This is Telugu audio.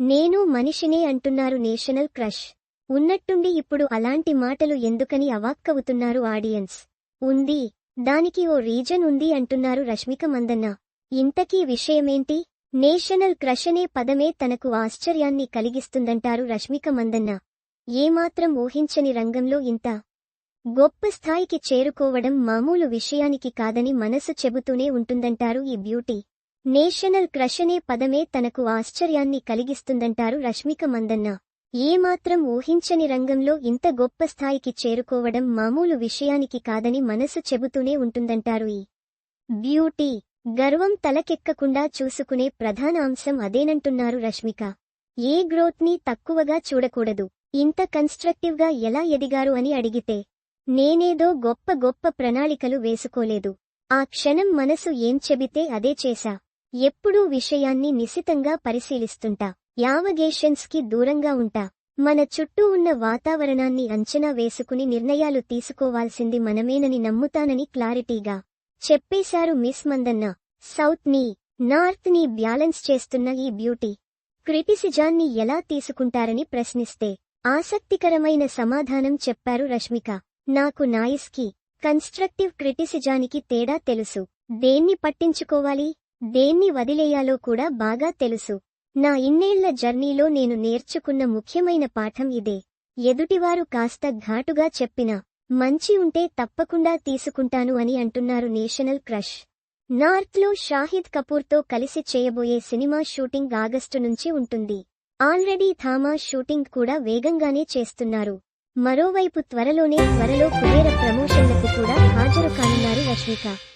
నేను మనిషినే అంటున్నారు నేషనల్ క్రష్. ఉన్నట్టుండి ఇప్పుడు అలాంటి మాటలు ఎందుకని అవాక్కవుతున్నారు ఆడియన్స్? ఉంది. దానికి ఓ రీజన్ ఉంది అంటున్నారు రష్మిక మందన్న. ఇంతకీ విషయమేంటి? నేషనల్ క్రష్ అనే పదమే తనకు ఆశ్చర్యాన్ని కలిగిస్తుందంటారు రష్మిక మందన్న. ఏమాత్రం ఊహించని రంగంలో ఇంత గొప్ప స్థాయికి చేరుకోవడం మామూలు విషయానికి కాదని మనసు చెబుతూనే ఉంటుందంటారు ఈ బ్యూటీ. నేషనల్ క్రష్ అనే పదమే తనకు ఆశ్చర్యాన్ని కలిగిస్తుందంటారు రష్మిక మందన్న. ఏమాత్రం ఊహించని రంగంలో ఇంత గొప్ప స్థాయికి చేరుకోవడం మామూలు విషయానికి కాదని మనసు చెబుతూనే ఉంటుందంటారు ఈ బ్యూటీ. గర్వం తలకెక్కకుండా చూసుకునే ప్రధాన అంశం అదేనంటున్నారు రష్మిక. ఏ గ్రోత్ని తక్కువగా చూడకూడదు. ఇంత కన్స్ట్రక్టివ్గా ఎలా ఎదిగారు అని అడిగితే నేనేదో గొప్ప గొప్ప ప్రణాళికలు వేసుకోలేదు. ఆ క్షణం మనసు ఏం చెబితే అదే చేశా. ఎప్పుడూ విషయాన్ని నిశితంగా పరిశీలిస్తుంటా. యావగేషన్స్కి దూరంగా ఉంటా. మన చుట్టూ ఉన్న వాతావరణాన్ని అంచనా వేసుకుని నిర్ణయాలు తీసుకోవాల్సింది మనమేనని నమ్ముతానని క్లారిటీగా చెప్పేశారు మిస్ మందన్న. సౌత్ని నార్త్ని బ్యాలెన్స్ చేస్తున్న ఈ బ్యూటీ క్రిటిసిజాన్ని ఎలా తీసుకుంటారని ప్రశ్నిస్తే ఆసక్తికరమైన సమాధానం చెప్పారు రష్మిక. నాకు నాయిస్కి కన్స్ట్రక్టివ్ క్రిటిసిజానికి తేడా తెలుసు. దేన్ని పట్టించుకోవాలి? దేన్ని వదిలేయాలో కూడా బాగా తెలుసు. నా ఇన్నేళ్ళ జర్నీలో నేను నేర్చుకున్న ముఖ్యమైన పాఠం ఇదే. ఎదుటివారు కాస్త ఘాటుగా చెప్పినా మంచి ఉంటే తప్పకుండా తీసుకుంటాను అని అంటున్నారు నేషనల్ క్రష్. నార్త్లో షాహిద్ కపూర్తో కలిసి చేయబోయే సినిమా షూటింగ్ ఆగస్టు నుంచి ఉంటుంది. ఆల్రెడీ థామా షూటింగ్ కూడా వేగంగానే చేస్తున్నారు. మరోవైపు త్వరలోనే త్వరలో కుబేర ప్రమోషన్లకు కూడా హాజరు కానున్నారు రష్మిక.